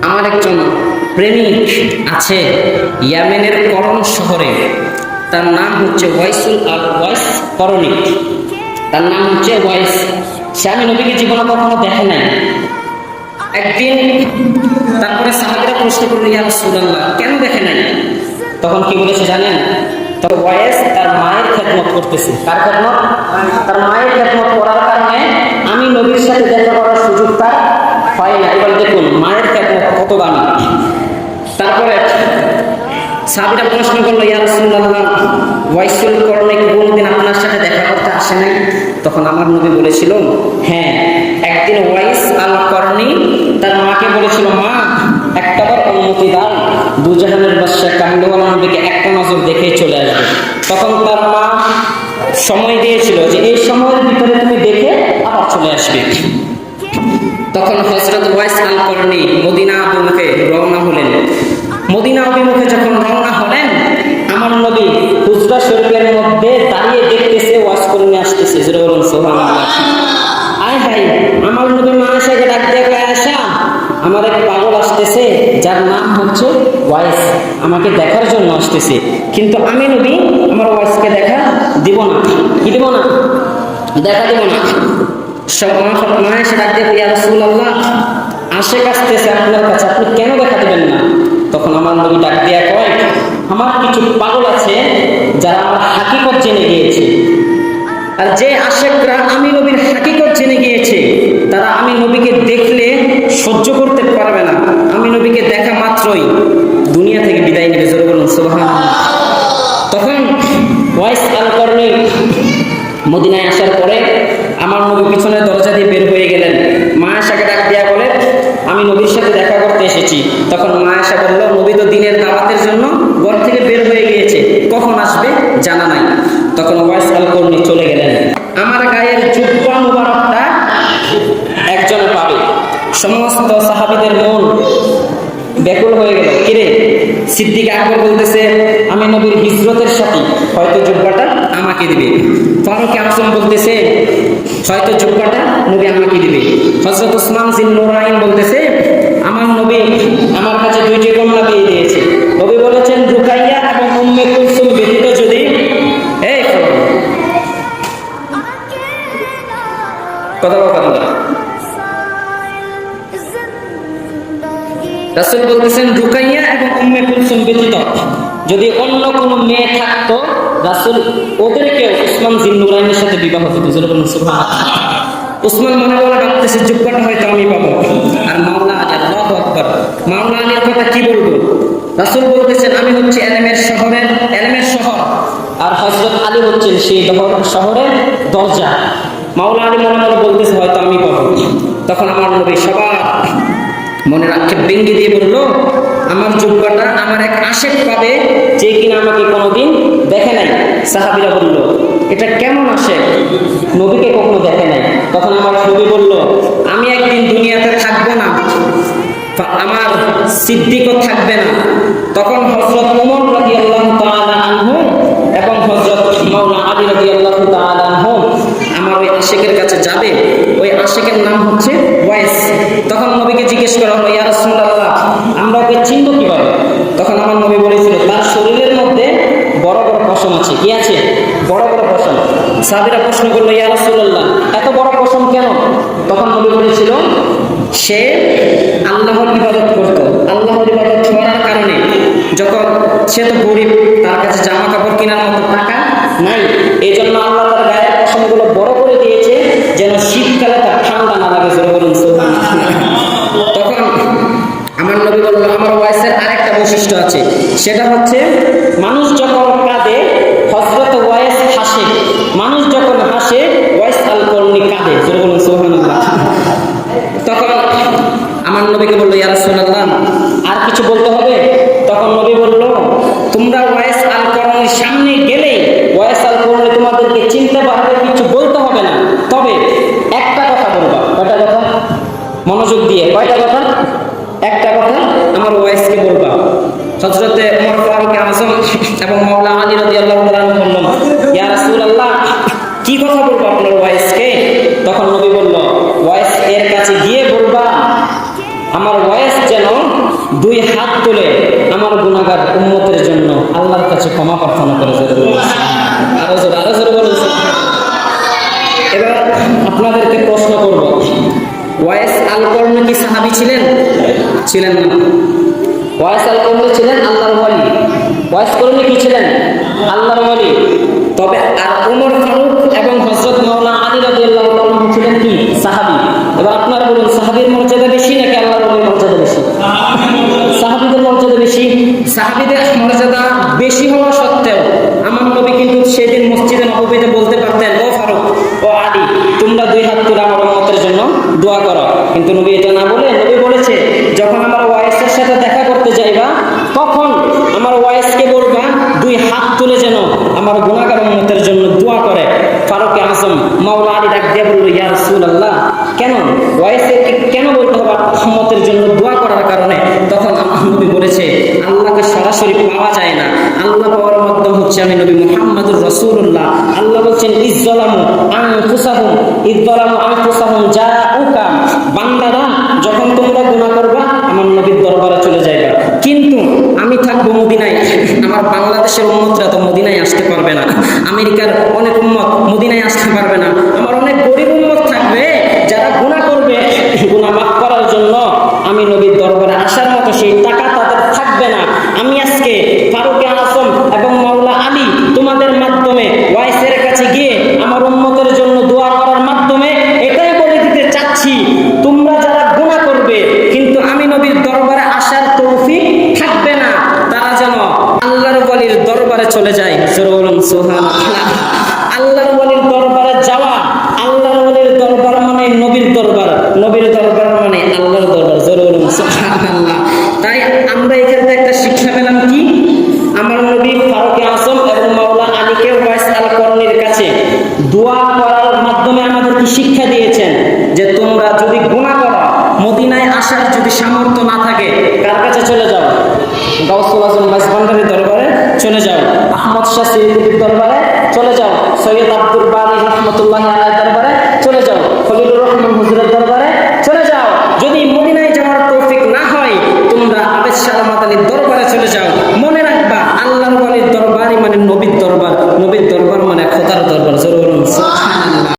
আমার একজন প্রেমিক আছে ইয়ামেনের করণ শহরে। তার নাম হচ্ছে ওয়াইসুল আল ওয়াইস করণিক। তার নাম হচ্ছে ওয়াইস। সে আমি নবীকে জীবনে কখনো দেখে নাই। একদিন তারপরে সাহাবিরা প্রশ্ন করল, ইয়া রাসূলুল্লাহ, কেন দেখে নাই? তখন কি বলেছে জানেন? তো ওয়াইস তার মায়ের খেদমত করতেছে। তার খেদমত? তার মায়ের খেদমত করার কারণে আমি নবীর সাথে দেখা করার সুযোগ তার হয় না এবার দেখুন, মায়ের দামি তারপরে সাহাবিরা প্রশ্ন করল, ইয়া রাসূলুল্লাহ ওয়াইসুল করণে কোনোদিন আপনার সাথে দেখা করতে আসে নাই? তখন আমার নবী বলেছিল হ্যাঁ একদিন ওয়াইস আল করণি তার মাকে বলেছিল, মা একটাবার অনুমতি দাও দুজাহানের বাদশা কামলেওয়ালা নবীকে একটা নজর দেখে চলে আসবে। তখন তার মা সময় দিয়েছিল যে, এই সময়ের ভিতরে তুমি দেখে আবার চলে আসবে। তখন হজরত ওয়াইস আল করণি মদিনা অভিমুখে রওনা হলেন। মদিনা অভিমুখে যখন রওনা হলেন, আমার নবী হুজরা শরীফের মধ্যে দাঁড়িয়ে দেখতেছে, ওয়াজ করণি আসতেছে। বলুন, সুবহানাল্লাহ। আয় হাই আমার নবী মানুষকে ডাক দিয়ে আসা আমার এক পাগল আসতেছে, যার নাম হচ্ছে ওয়াইস। আমাকে দেখার জন্য আসতেছে। কিন্তু আমি নবী আমার ওয়াইসকে দেখা দিব না। কি দিব না? দেখা দিব না। মা ডাক দিয়ে ইয়া আসতেছে আপনার কাছে কেন দেখা না? তখন আমার নবী ডাক দিয়া কয়, আমার কিছু পাগল আছে যারা আমার হাকিকত জেনে গিয়েছে। আর যে আশেকরা আমি নবীর হাকিকত জেনে গিয়েছে, তারা আমি নবীকে দেখলে সহ্য করতে পারবে না। আমি নবীকে দেখা মাত্রই দুনিয়া থেকে বিদায় তখন ওয়াইস আল মদিনায় আসার পরে আমার নবী পিছনে দরজা দিয়ে বের হয়ে গেলেন মা আশাকে ডাক দিয়া বলে আমি নবীর সাথে দেখা করতে এসেছি তখন মা আশা বলল নবী তো দিনের দাওয়াতের জন্য ঘর থেকে বের হয়ে গিয়েছে কখন আসবে জানা নাই তখন ওয়াইস আল করনি চলে গেলেন আমার গায়ের জুব্বা মুবারকটা একজন পাবে সমস্ত সাহাবীদের মন ব্যাকুল হয়ে গেল। কিরে সিদ্দিক আকবর বলতেছে আমি নবীর হিজরতের সাথে হয়তো জুব্বাটা আমাকে দিবে। ফারুক আজম বলতেছে হয়তো জুব্বাটা নবী আমাকে দিবে। হজরত উসমান জিন নুরাইন বলতেছে আমার নবী আমার কাছে দুইটি কন্যা দিয়ে দিয়েছে। নবী বলেছেন রুকাইয়া এবং উম্মে কুলসুম ব্যতীত যদি এই কথা বল। রাসূল বলতেছেন রুকাইয়া এবং উম্মে কুলসুম ব্যতীত যদি অন্য কোনো মেয়ে থাকতো, রাসূল ওদেরকে উসমান জিন্নুরাইনের সাথে বিবাহ দিত। উসমান মনে মনে ভাবতেছে যোগ্যটা হয়তো আমি পাবো। আর মাওলা আলী আল্লাহু আকবার। মাওলা আলীর কথা কি বলব? রাসুল বলতেছেন, আমি হচ্ছে এলেমের শহরের, এলেমের শহর। আর হযরত আলী হচ্ছেন সেই শহরের দরজা। মাওলা আলী মনে মনে বলতেছে, হয়তো আমি পাবো। তখন আমার নবী সবার মনের আক্ষেপ ভেঙ্গে দিয়ে বলল, আমার যোগ্যটা আমার এক আশেক পাবে যে কিনা আমাকে কোনোদিন দেখে নাই। সাহাবিরা বলল, এটা কেমন আসে নবীকে কখনো দেখে নাই? তখন আমার নবী বলল, আমি একদিন দুনিয়াতে থাকব না আমার সিদ্দিকও থাকবে না। তখন হজরত ওমর রাজি আল্লাহ আনহু এবং হজরত মাওলা আলী রাজি আল্লাহ আনহু আশেকের কাছে যাবে, ওই আশেকের নাম হচ্ছে ওয়াইস। তখন নবীকে জিজ্ঞেস করা হলো, ইয়া রাসূলুল্লাহ, আমরা ওকে চিনব কীভাবে? তখন আমার নবী বলেছিল, তার শরীরের মধ্যে বড় বড় পশম আছে। কি আছে? বড় বড় পশম। সাহাবীরা প্রশ্ন করল, ইয়া রাসূলুল্লাহ, এত বড় পশম কেন? তখন নবী বলেছিল, সে আল্লাহর ইবাদত করত। আল্লাহর ইবাদত করার কারণে যখন সে তো গরিব বৈশিষ্ট্য আছে। সেটা হচ্ছে, মানুষ যখন কাঁদে হজরত ওয়েস হাসে। মানুষ যখন হাসে ওয়েস আল কর্মী কাঁদে তখন আমার নবীকে বলল ইয়ার রাসূলুল্লাহ আর কিছু বলতে হবে তখন নবী বলল তোমরা ওয়াইস আল করনির সামনে গেলে ওয়াইস আল করনি তোমাদেরকে চিনতে পারবে কিছু বলতে হবে না তবে একটা কথা বলবা কয়টা কথা মনোযোগ দিয়ে কয়টা কথা একটা কথা আমার ওয়াইসকে বলবা হজরতে ওমর ফারুক আজম এবং মাওলা আলী রাদিয়াল্লাহু তাআলা বললেন, ইয়া রাসূলুল্লাহ, কি কথা বলব আপনার ওয়াইসকে? তখন নবী বলল, ওয়াইস এর কাছে গিয়ে বলবা, আমার ওয়াইস যেন দুই হাত তুলে আমার গুণাগার উম্মতের জন্য আল্লাহর কাছে ক্ষমা প্রার্থনা করে যেতে আরও জোরে আরও জোরে বলুন এবার আপনাদেরকে প্রশ্ন করব, ওয়াইস আল কি সাহাবি ছিলেন? ছিলেন না। ওয়াইস আল ছিলেন আল্লাহর ওয়ালি। ওয়াইস কর্ণ কি ছিলেন? আল্লাহর ওয়ালি। তবে আর উমর ফারুক এবং হযরত মাওলানা আলী রাদিয়াল্লাহু ছিলেন কি? সাহাবি। এবার আপনারা বলুন, সাহাবীর মর্যাদা বেশি নাকি আল্লাহর ওয়ালির মর্যাদা বেশি? সাহাবীদের মর্যাদা বেশি? সাহাবীদের মর্যাদা বেশি হওয়া সত্ত্বেও আমার নবী কিন্তু সেদিন মসজিদে নববীতে বলতে পারতেন, ও ফারুক, ও আলী, তোমরা দুই হাত তুলে আমার উম্মতের জন্য দোয়া করো। কিন্তু নবী এটা না বলে নবী বলেছে যখন আমার ওয়াইসের সাথে দেখা করতে যাইবা তখন আমার ওয়াইসকে বলবা দুই হাত তুলে যেন আমার গুণাগার উম্মতের জন্য দোয়া করে। ফারুক আজম মাওলা আলী ডাক দিয়ে বলল, ইয়া রাসূলুল্লাহ, কেন? ওয়াইসকে কেন বলতে হবে উম্মতের জন্য দোয়া করার কারণে? তখন নবী বলেছে, আল্লাহকে সরাসরি পাওয়া যায় না। আল্লাহ পাওয়ার মাধ্যম হচ্ছে আমি নবী মুহাম্মদুর রাসূলুল্লাহ। আল্লাহ বলছেন, ইজ্জলামু আনফুসাহুম ইজ্জলামু আনফুসাহুম জাউকা বান্দারা যখন তোমরা গুনাহ করবা আমার নবীর দরবারে চলে যাইবা কিন্তু আমি থাকব মদিনায় আমার বাংলাদেশের উম্মতরা তো মদিনায় আসতে পারবে না আমেরিকার অনেক উম্মত মদিনায় আসতে পারবে না আমার অনেক গরিব উম্মত থাকবে যারা গুনাহ করবে গুনাহ মাফ করার জন্য আমি নবীর দরবারে আসার মতো সেই টাকা তাদের থাকবে না। আমি আজকে ফারুকে আজম এবং মাওলা আলী তোমাদের মাধ্যমে ওয়াইসের কাছে গিয়ে আমার উম্মতের জন্য দোয়া করার মাধ্যমে এটাই বলে দিতে চাচ্ছি, তোমরা যারা গুনাহ করবে, কিন্তু আমি নবীর দরবারে আসার তৌফিক থাকবে না, তারা যেন আল্লাহর ওয়ালির দরবারে চলে যায়। বলুন, সুবহানাল্লাহ। আল্লাহর ওয়ালির দরবারে যাওয়া, আল্লাহর ওয়ালির দরবার মানে নবীর দরবার। নবীর দরবার মানে আল্লাহর আসার যদি সামর্থ্য না থাকে, কার কাছে চলে যাও? গাউসুল দরবারে চলে যাও। আহমদ শাহ দরবারে চলে যাও। সৈয়দ আব্দুল বারি রহমতুল্লাহ